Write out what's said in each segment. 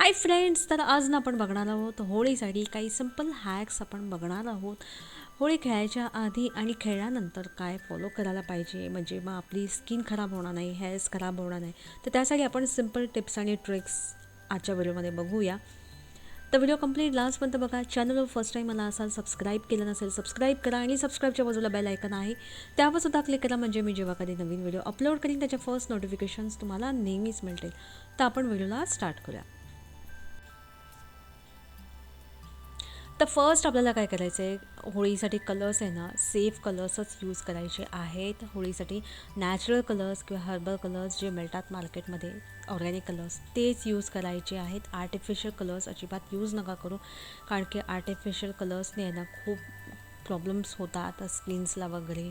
Hi friends तर आज ना आपण बघणार आहोत होळीसाठी काही सिंपल हॅक्स आपण बघणार आहोत. होळी खेळायच्या आधी आणि खेळल्यानंतर काय फॉलो करायला पाहिजे? म्हणजे मग आपली स्किन खराब होणार नाही हेअर्स खराब होणार नाही. तर त्यासाठी आपण सिंपल टिप्स आणि ट्रिक्स आजच्या व्हिडिओमध्ये बघूया. तर व्हिडिओ कंप्लीट लास्टपर्यंत बघा. चॅनलवर फर्स्ट टाईम मला असाल सबस्क्राईब केलं नसेल सबस्क्राईब करा आणि सबस्क्राईबच्या बाजूला बेल ऐकन आहे. त्यावर सुद्धा क्लिक करा. म्हणजे मी जेव्हा कधी नवीन व्हिडिओ अपलोड करीन त्याच्या फर्स्ट नोटिफिकेशन्स तुम्हाला नेहमीच मिळतील. तर आपण व्हिडिओला स्टार्ट करूया. तर फर्स्ट आपल्याला काय करायचं आहे होळीसाठी कलर्स आहे ना सेफ कलर्सच यूज करायचे आहेत. होळीसाठी नॅचरल कलर्स किंवा हर्बल कलर्स जे मिळतात मार्केटमध्ये ऑर्गॅनिक कलर्स तेच यूज करायचे आहेत. आर्टिफिशियल कलर्स अजिबात यूज नका करू. कारण की आर्टिफिशियल कलर्सने आहे ना खूप प्रॉब्लेम्स होतात स्किन्सला वगैरे.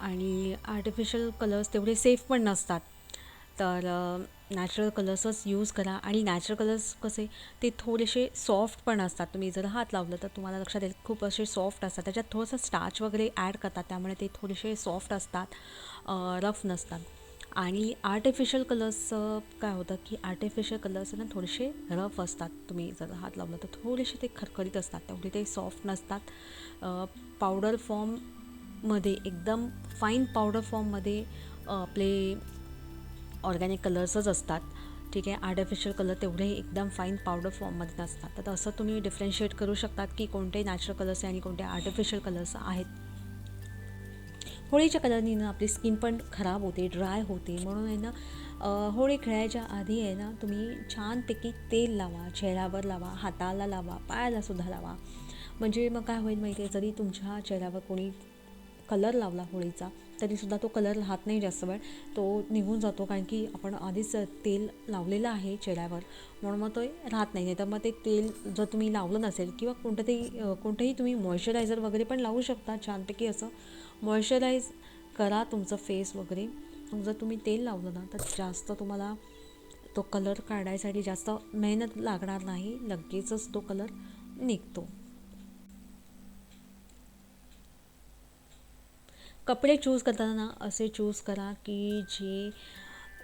आणि आर्टिफिशियल कलर्स तेवढे सेफ पण नसतात. तर नॅचरल कलर्सच यूज करा. आणि नॅचरल कलर्स कसे ते थोडेसे सॉफ्ट पण असतात. तुम्ही जर हात लावलं तर तुम्हाला लक्षात येईल खूप असे सॉफ्ट असतात. त्याच्यात थोडंसं स्टार्च वगैरे ॲड करतात. त्यामुळे ते थोडेसे सॉफ्ट असतात रफ नसतात. आणि आर्टिफिशियल कलर्स काय होतं की आर्टिफिशियल कलर्स ना थोडेसे रफ असतात. तुम्ही जर हात लावलं तर थोडेसे ते खरखरीत असतात. तेवढे ते सॉफ्ट नसतात. पावडर फॉर्ममध्ये एकदम फाईन पावडर फॉर्ममध्ये आपले ऑर्गॅनिक कलर्सच असतात. ठीक आहे? आर्टिफिशियल कलर तेवढेही एकदम फाईन पावडर फॉर्ममध्ये नसतात. तर असं तुम्ही डिफरन्शिएट करू शकतात की कोणते नॅचरल कलर्स आहे आणि कोणते आर्टिफिशियल कलर्स आहेत. होळीच्या कलरनी ना आपली स्किन पण खराब होते ड्राय होते. म्हणून आहे ना होळी खेळायच्या आधी आहे ना तुम्ही छानपैकी तेल लावा चेहऱ्यावर लावा हाताला लावा पायाला सुद्धा लावा. म्हणजे मग काय होईल माहिती आहे जरी तुमच्या चेहऱ्यावर कोणी कलर लावला होळीचा तरीसुद्धा तो कलर राहत नाही जास्त वेळ. तो निघून जातो कारण की आपण आधीच तेल लावलेलं आहे चेहऱ्यावर. म्हणून मग तो राहत नाही. तर मग ते तेल जर तुम्ही लावलं नसेल किंवा कोणतं ते कोणतंही तुम्ही मॉइश्चरायझर वगैरे पण लावू शकता छानपैकी असं. मॉइश्चराईज करा तुमचं फेस वगैरे. जर तुम्ही तेल लावलं ना तर जास्त तुम्हाला तो कलर काढायसाठी जास्त मेहनत लागणार नाही. लगेचच तो कलर निघतो. कपडे चूज करताना असे चूज करा की जे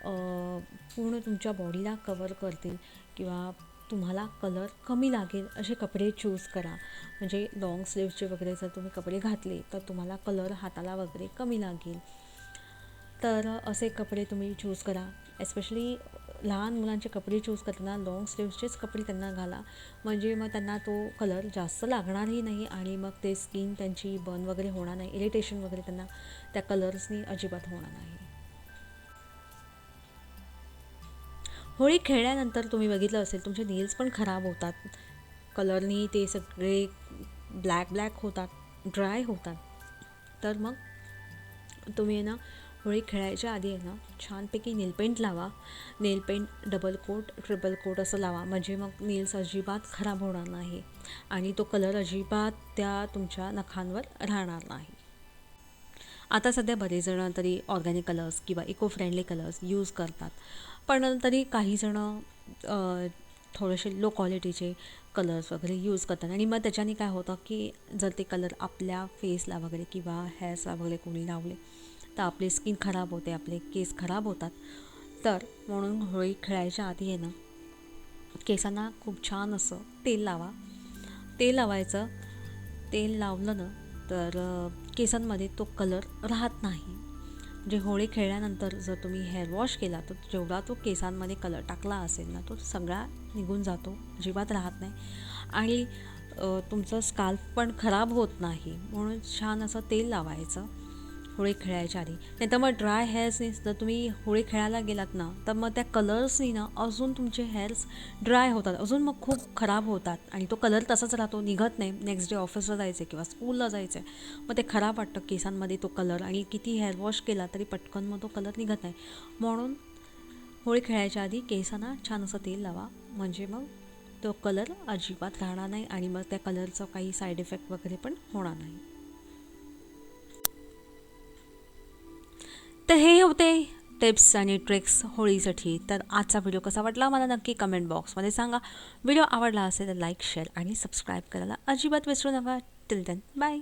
पूर्ण तुमच्या बॉडीला कवर करतील किंवा तुम्हाला कलर कमी लागेल असे कपडे चूज करा. म्हणजे लाँग स्लीव्सचे वगैरे जर तुम्ही कपडे घातले तर तुम्हाला कलर हाताला वगैरे कमी लागेल. तर असे कपडे तुम्ही चूज करा. एस्पेशली लहान मुलांचे कपडे चूज करताना लाँग स्लीव्सचेच कपडे त्यांना घाला. म्हणजे मग त्यांना तो कलर जास्त लागणारही नाही आणि मग ते स्किन त्यांची बर्न वगैरे होणार नाही इरिटेशन वगैरे त्यांना त्या कलर्सनी अजिबात होणार नाही. होळी खेळल्यानंतर तुम्ही बघितलं असेल तुमचे नेल्स पण खराब होतात. कलरनी ते सगळे ब्लॅक ब्लॅक होतात ड्राय होतात. तर मग तुम्ही ना होळी खेळायच्या आधी आहे ना छानपैकी नेलपेंट लावा. Nail paint double coat triple coat असं लावा. म्हणजे मग नेल्स अजिबात खराब होणार नाही आणि तो कलर अजिबात त्या तुमच्या नखांवर राहणार नाही. आता सध्या बरेच जण तरी ऑर्गॅनिक कलर्स किंवा इको फ्रेंडली कलर्स यूज करतात. पण तरी काहीजणं थोडेसे लो क्वालिटीचे कलर्स वगैरे यूज करतात. आणि मग त्याच्याने काय होतं की जर ते कलर आपल्या फेसला वगैरे किंवा हेअर्सला वगैरे कोणी लावले तर आपली स्किन खराब होते आपले केस खराब होतात. तर म्हणून होळी खेळायच्या आधी आहे ना केसांना खूप छान असं तेल लावा. तेल लावायचं. तेल लावलं ना तर केसांमध्ये तो कलर राहत नाही. म्हणजे होळी खेळल्यानंतर जर तुम्ही हेअर वॉश केला तर जेवढा तो केसांमध्ये कलर टाकला असेल ना तो सगळा निघून जातो. अजिबात राहत नाही. आणि तुमचं स्काल्फ पण खराब होत नाही. म्हणून छान असं तेल लावायचं. होळी खेळायच्या आधी. नाही तर मग ड्राय हेअर्सनी जर तुम्ही होळी खेळायला गेलात ना तर मग त्या कलर्सनी ना अजून तुमचे हेअर्स ड्राय होतात. अजून मग खूप खराब होतात. आणि तो कलर तसाच राहतो निघत नाही. नेक्स्ट डे ऑफिसला जायचं किंवा स्कूलला जायचं. आहे मग ते खराब वाटतं केसांमध्ये तो कलर आणि किती हेअर वॉश केला तरी पटकन मग तो कलर निघत नाही. म्हणून होळी खेळायच्या आधी केसांना छान असं तेल लावा. म्हणजे मग तो कलर अजिबात राहणार नाही आणि मग त्या कलरचं काही साईड इफेक्ट वगैरे पण होणार नाही. तर हे होते टिप्स आणि ट्रिक्स होळीसाठी. तर आजचा व्हिडिओ कसा वाटला मला नक्की कमेंट बॉक्समध्ये सांगा. व्हिडिओ आवडला असेल तर लाईक शेअर आणि सबस्क्राईब करायला अजिबात विसरू नका. Till then bye